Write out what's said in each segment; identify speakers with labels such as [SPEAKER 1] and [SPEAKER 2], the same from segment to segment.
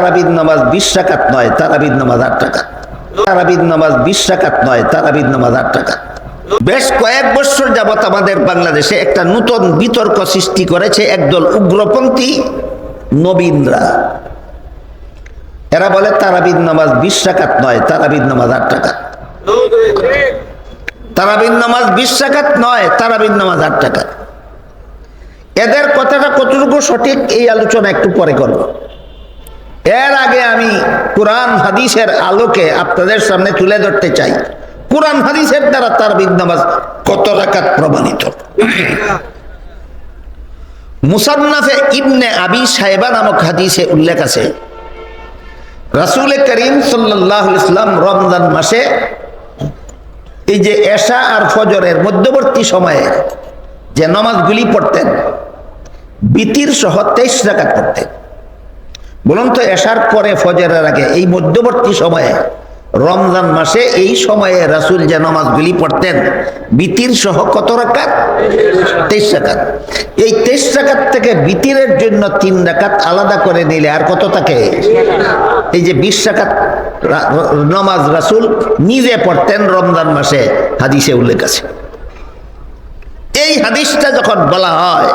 [SPEAKER 1] তারাবিদ নামাজ বিশ টাকাত নয়, তারাবিদ নামাজ আট টাকা তারাবিদ নামাজ বিশ টাকাত নয়, তারাবিদ নামাজ আট টাকা বেশ কয়েক বছর যাবত আমাদের বাংলাদেশে একটা নতুন বিতর্ক সৃষ্টি করেছে একদল উগ্রপন্থী নবীনরা। এরা বলে তারাবিদ নামাজ বিশ টাকাত নয়, তারাবিদ নামাজ আট টাকা তারাবিদ নামাজ বিশ টাকাত নয়, তারাবিদ নামাজ আট টাকা এদের কথাটা কতটুকু সঠিক, এই আলোচনা একটু পরে করব। এর আগে আমি কোরআন, হাদিসের আলোকে আপনাদের সামনে তুলে ধরতে চাই। কোরআন, হাদিসের দ্বারা তার নামাজ কত রাকাত প্রমাণিত? মুসান্নাফে ইবনে আবি সাহেবা নামক হাদিসে উল্লেখ আছে, রাসুল করিম সাল্লাহ ইসলাম রমজান মাসে এই যে এশা আর ফজরের মধ্যবর্তী সময়ে যে নামাজগুলি পড়তেন, বিতির সহ তেইশ রাকাত পড়তেন। বলুন তো, এশার পরে ফজরের আগে, এই মধ্যবর্তী সময়ে, রমজান মাসে এই সময়ে রাসুল যে নামাজগুলি পড়তেন, বিতির সহ কত রাকাত? তেইশ রাকাত। এই তেইশ রাকাত থেকে বিতিরের জন্য তিন রাকাত আলাদা করে নিলে আর কত থাকে? এই যে বিশ রাকাত নামাজ রাসুল নিজে পড়তেন রমজান মাসে, হাদিসে উল্লেখ আছে। এই হাদিসটা যখন বলা হয়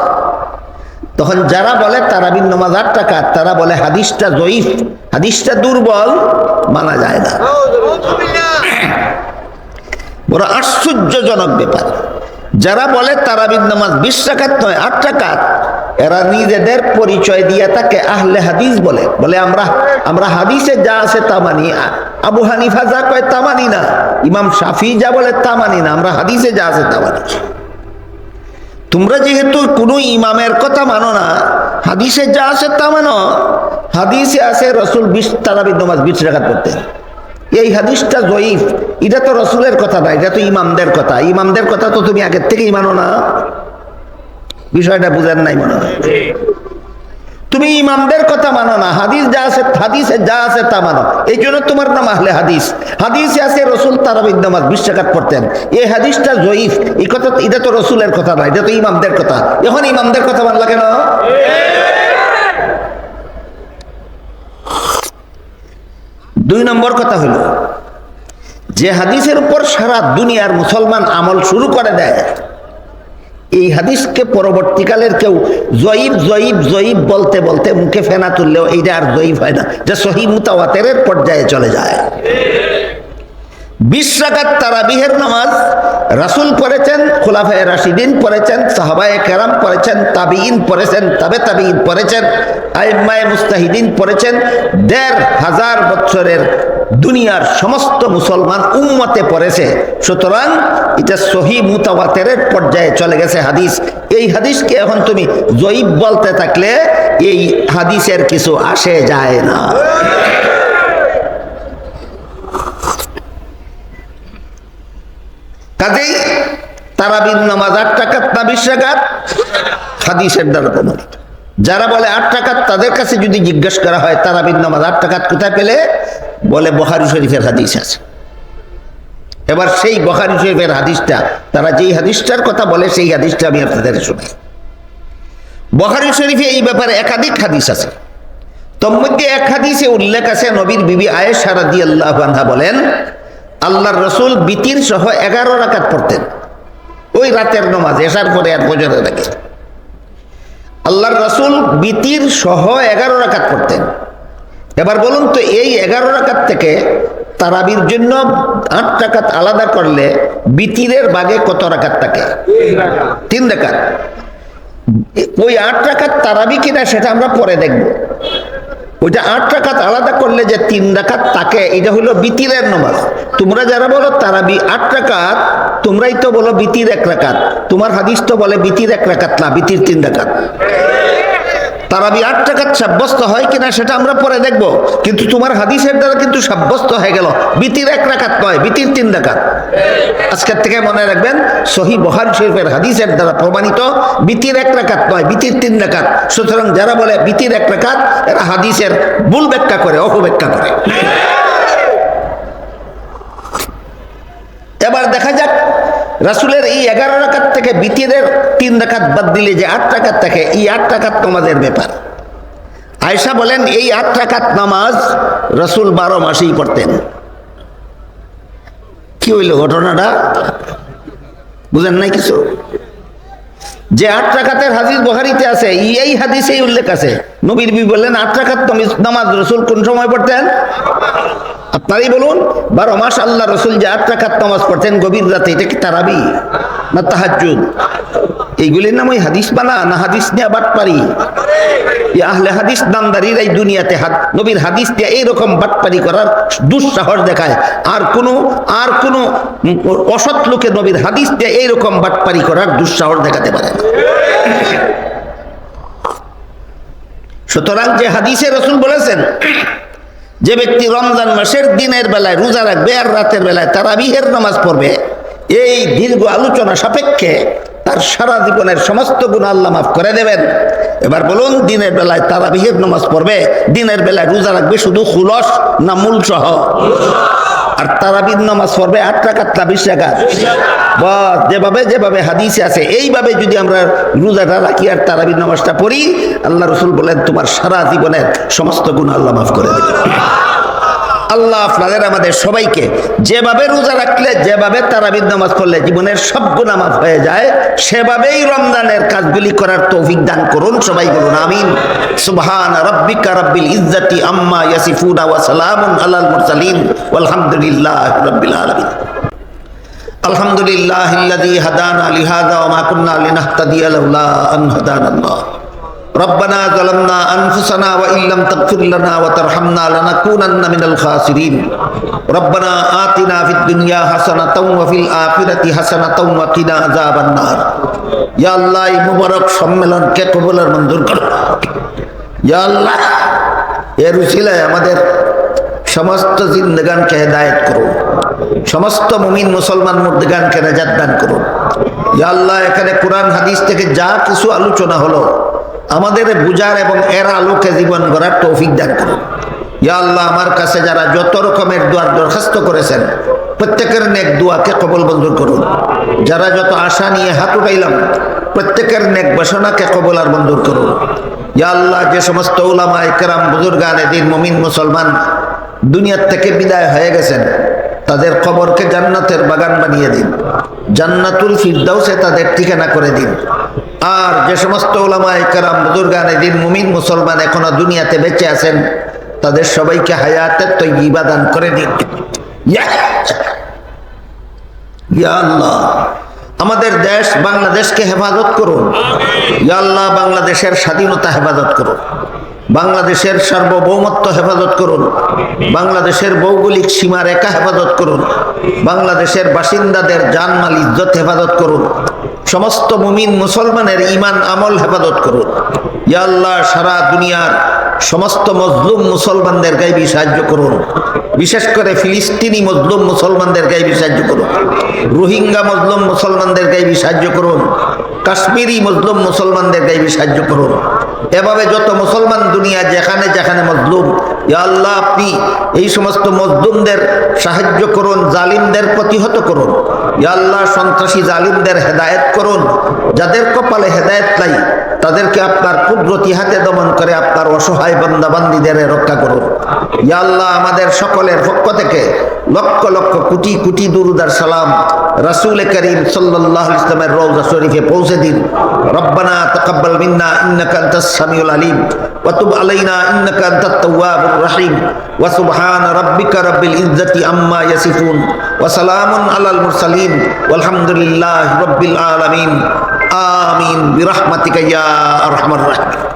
[SPEAKER 1] তখন যারা বলে তারাবিন নামাজ আট টাকা তারা বলে হাদিসটা জয়ীফ, হাদিসটা দুর্বল, মানা যায় না। বড় আশ্চর্যজনক ব্যাপার। যারা বলে তারাবিন নামাজ বিশ টাকাত নয়, আট টাকাত এরা নিজেদের পরিচয় দিয়ে তাকে আহলে হাদিস বলে। বলে আমরা আমরা হাদিসে যা আছে তা মানি, আবু হানিফা যা কয় তা মানি না, ইমাম শাফি যা বলে তা মানি না, আমরা হাদিসে যা আছে তা মানি। তোমরা যেহেতু কোনো ইমামের কথা মানো না, হাদিসে যা আছে তা মানো। হাদিসে আছে রসুল বিশ তারাবির নমাজ বিশ রেখাত করতেন এই হাদিসটা জয়ীফ। এটা তো রসুলের কথা না, এটা তো ইমামদের কথা। ইমামদের কথা তো তুমি আগের থেকেই মানো না। বিষয়টা বুঝার নাই মনে হয়। তুমি ইমামদের কথা মানো না, হাদিস যা আছে, হাদিসে যা আছে তা মানো। এই জন্য তোমার নাম আহলে হাদিস। হাদিসে আছে রসুল তারাবিদ নামাজ, বিশ টাকাত পড়তেন। এই হাদিসটা জয়ীফ। এই কথা এটা তো রসুলের কথা না, এটা তো ইমামদের কথা। এখন ইমামদের কথা মানলা কেন? দুই নম্বর কথা হলো, যে হাদিসের উপর সারা দুনিয়ার মুসলমান আমল শুরু করে দেয় এই হাদিসকে পরবর্তীকালের কেউ জয়ীব জয়ীব জয়ীব বলতে বলতে মুখে ফেনা তুললেও এইটা আর জয়ীব হয় না। যা সহি মুতাওয়াতের পর্যায়ে চলে যায়। বিশ রাকাত তারাবিহের নামাজ রাসুল পড়েছেন, খোলাফায় রাশিদিন পড়েছেন, সাহাবায়ে কেরাম পড়েছেন তাবিইন পড়েছেন, তাবে তাবিইন পড়েছেন, আইম্মায়ে মুস্তাহিদিন পড়েছেন, দেড় হাজার বছরের দুনিয়ার সমস্ত মুসলমান উম্মতে পড়েছে। সুতরাং এটা সহি মুতাওয়াতের পর্যায়ে চলে গেছে হাদিস। এই হাদিসকে এখন তুমি জয়ীব বলতে থাকলে এই হাদিসের কিছু আসে যায় না। কাজেই নামাজ আট টাকাত না বিশ হাদিসের দ্বারা প্রমাণিত। যারা বলে আট টাকাত তাদের কাছে যদি জিজ্ঞেস করা হয় তারাবিন নামাজ আট টাকাত কোথায় পেলে? বলে বহারু শরীফের হাদিস আছে। এবার সেই বহারু শরীফের হাদিসটা, তারা যেই হাদিসটার কথা বলে, সেই হাদিসটা আমি আপনাদের শুনি বখারি শরীফে এই ব্যাপারে একাধিক হাদিস আছে। তোর মধ্যে এক হাদিসে উল্লেখ আছে, নবীর বিবি আয়েশা রাদিয়াল্লাহু আনহা বলেন, আল্লাহর রসুল বিতির সহ এগারো রাকাত পড়তেন। ওই রাতের নমাজ এসার পরে আর বজরের আগে। আল্লাহর রসুল বিতির সহ এগারো রাকাত পড়তেন। এবার বলুন তো, এই এগারো রাকাত থেকে তারাবির জন্য আট রাকাত আলাদা করলে বিতিরের বাগে কত রাকাত থাকে? তিন রাকাত। ওই আট রাকাত তারাবি কিনা সেটা আমরা পরে দেখব। ওইটা আট রাকাত আলাদা করলে যে তিন রাকাত তাকে এটা হলো বিতিরের নমাজ। তোমরা যারা বলো তারাবি আট রাকাত, তোমরাই তো বলো বিতির এক রাকাত। তোমার হাদিস তো বলে বিতির এক রাকাত না, বিতির তিন রাকাত। তারাবি আট টাকাত সাব্যস্ত হয় কিনা সেটা আমরা পরে দেখব। কিন্তু তোমার হাদিসের দ্বারা কিন্তু সাব্যস্ত হয়ে গেল। বিতির এক রাকাত নয়, বিতির তিন রাকাত। আজকের থেকে মনে রাখবেন, সহি বহার শরীফের হাদিসের দ্বারা প্রমাণিত, বিতির এক রাকাত নয়, বিতির তিন রাকাত। সুতরাং যারা বলে বিতির এক রাকাত, এরা হাদিসের ভুল ব্যাখ্যা করে, অপব্যাখ্যা করে। এবার দেখা যাক রাসুলের এই এগারো রাখাত থেকে বিতিরের তিন রাখাত বাদ দিলে যে আট রাখাত থাকে, এই আট রাখাত তোমাদের ব্যাপার। আয়সা বলেন, এই আট রাখাত নামাজ রসুল বারো মাসেই পড়তেন। কি হইল ঘটনাটা? বুঝেন নাই কিছু? যে আট রাখাতের হাদিস বহারিতে আছে, এই হাদিসেই উল্লেখ আছে। নবীর বি বললেন, আট রাকাত নামাজ রসুল কোন সময় পড়তেন? আপনারই বলুন, বারো মাস আল্লাহ রসুল যে আট রাখাত নামাজ পড়তেন গভীর রাতে, এটা কি তারাবি? না তাহাজুদ এইগুলির নাম ওই হাদিস বানা, না হাদিস নিয়ে বাট পারি। আহলে হাদিস নামদারির এই দুনিয়াতে হাত নবীর হাদিস দিয়ে এইরকম বাটপারি করার দুঃসাহস দেখায়। আর কোনো আর কোনো অসৎ লোকে নবীর হাদিস দিয়ে এইরকম বাটপারি করার দুঃসাহস দেখাতে পারে না। সুতরাং যে হাদিসে রসুল বলেছেন, যে ব্যক্তি রমজান মাসের দিনের বেলায় রোজা রাখবে আর রাতের বেলায় তারাবিহের নামাজ পড়বে এই দীর্ঘ আলোচনা সাপেক্ষে তার সারা জীবনের সমস্ত গুণ আল্লাহ মাফ করে দেবেন। এবার বলুন, দিনের বেলায় তারাবিহের নামাজ পড়বে, দিনের বেলায় রোজা রাখবে শুধু খুলস না মূল সহ আর তারাবির নামাজ পড়বে আট টাকার তা বিশ টাকা বস, যেভাবে যেভাবে হাদিসে আছে, এইভাবে যদি আমরা রোজাটা রাখি আর তারাবির নামাজটা পড়ি, আল্লাহ রসুল বলেন, তোমার সারা জীবনের সমস্ত গুণ আল্লাহ মাফ করে দেবে আল্লাহ আপনাদের আমাদের সবাইকে যেভাবে রোজা রাখলে যেভাবে তারাবিদ নামাজ পড়লে জীবনের সব গুণা মাফ হয়ে যায় সেভাবেই রমজানের কাজগুলি করার তৌফিক দান করুন সবাই বলুন আমিন সুবহান রাব্বিকা রাব্বিল ইজ্জাতি আম্মা ইয়াসিফুনা ওয়া সালামুন আলাল মুরসালিন ওয়ালহামদুলিল্লাহ রাব্বিল আলামিন আলহামদুলিল্লাহ الذي هدانا لهذا وما كنا لنهتدي لولا أن هدانا الله ربنا ظلمنا أنفسنا وإن لم تغفر لنا وترحمنا لنكونن من الخاسرين ربنا آتنا في الدنيا حسنة وفي الآخرة حسنة وقنا عذاب النار يا الله এই মুবারক সম্মেলনকে কবুল আর মঞ্জুর করো ইয়া আল্লাহ এর উসিলায় আমাদের সমস্ত জিন্দগানকে হেদায়েত করুন সমস্ত মুমিন মুসলমান মুর্দিগানকে রেজাত দান করুন ইয়া আল্লাহ এখানে কোরআন হাদিস থেকে যা কিছু আলোচনা হলো আমাদের বুঝার এবং এর আলোকে জীবন গড়ার তৌফিক দান করুন। ইয়া আল্লাহ, আমার কাছে যারা যত রকমের দোয়ার দরখাস্ত করেছেন, প্রত্যেকের নেক দোয়াকে কবল মঞ্জুর করুন। যারা যত আশা নিয়ে হাত উঠাইলাম, প্রত্যেকের নেক বাসনাকে কবল আর মঞ্জুর করুন। ইয়া আল্লাহ, যে সমস্ত উলামা একরাম বুজুর্গান এদিন মমিন, মুসলমান দুনিয়ার থেকে বিদায় হয়ে গেছেন, তাদের কবরকে জান্নাতের বাগান বানিয়ে দিন। জান্নাতুল ফিরদাউসে তাদের ঠিকানা করে দিন। আর যে সমস্ত ওলামায় কারাম, বুজুর্গান, এদিন মুমিন মুসলমান এখনও দুনিয়াতে বেঁচে আছেন, তাদের সবাইকে হায়াতের তৈবা দান করে দিন। আমাদের দেশ বাংলাদেশকে হেফাজত করুন। ইয়া আল্লাহ, বাংলাদেশের স্বাধীনতা হেফাজত করুন। বাংলাদেশের সার্বভৌমত্ব হেফাজত করুন। বাংলাদেশের ভৌগোলিক সীমারেখা হেফাজত করুন। বাংলাদেশের বাসিন্দাদের জানমাল ইজ্জত হেফাজত করুন। সমস্ত মুমিন মুসলমানের ইমান আমল হেফাজত করুন। ইয়া আল্লাহ, সারা দুনিয়ার সমস্ত মজলুম মুসলমানদের গাইবি সাহায্য করুন। বিশেষ করে ফিলিস্তিনি মজলুম মুসলমানদের গাইবি সাহায্য করুন। রোহিঙ্গা মজলুম মুসলমানদের গাইবি সাহায্য করুন। কাশ্মীরি মজলুম মুসলমানদের গাইবি সাহায্য করুন। এভাবে যত মুসলমান দুনিয়া যেখানে যেখানে মজলুম আল্লাহ আপনি এই সমস্ত মজলুমদের সাহায্য করুন, জালিমদের প্রতিহত করুন। আল্লাহ, সন্ত্রাসী জালিমদের হেদায়েত করুন। যাদের কপালে হেদায়েত নাই, তাদেরকে আপনার কুদরতি হাতে দমন করে আপনার অসহায় বন্দাবান্দিদের রক্ষা করুন। ইয়াল্লাহ আমাদের সকলের পক্ষ থেকে লক্ষ লক্ষ কোটি কোটি দুরুদার সালাম রাসূল করিম আলাইহি ইসলামের রওজা শরীফে পৌঁছে দিন। রব্বানা তাকাব্বাল মিন্না, ইন্নাকা আনতাস সামিউল আলিম, ওয়া আলাইনা, ইন্নাকা আনতাত তাওয়াবুর রহিম, ওয়া সুবহানা রাব্বিকা রাব্বিল ইজ্জাতি আম্মা ইয়াসিফুন, ওয়া সালামুন আলাল মুরসালিন, ওয়ালহামদুলিল্লাহি রাব্বিল আলামিন। আমিন, বিরহমাতিকা ইয়া আরহামার রাহিমিন।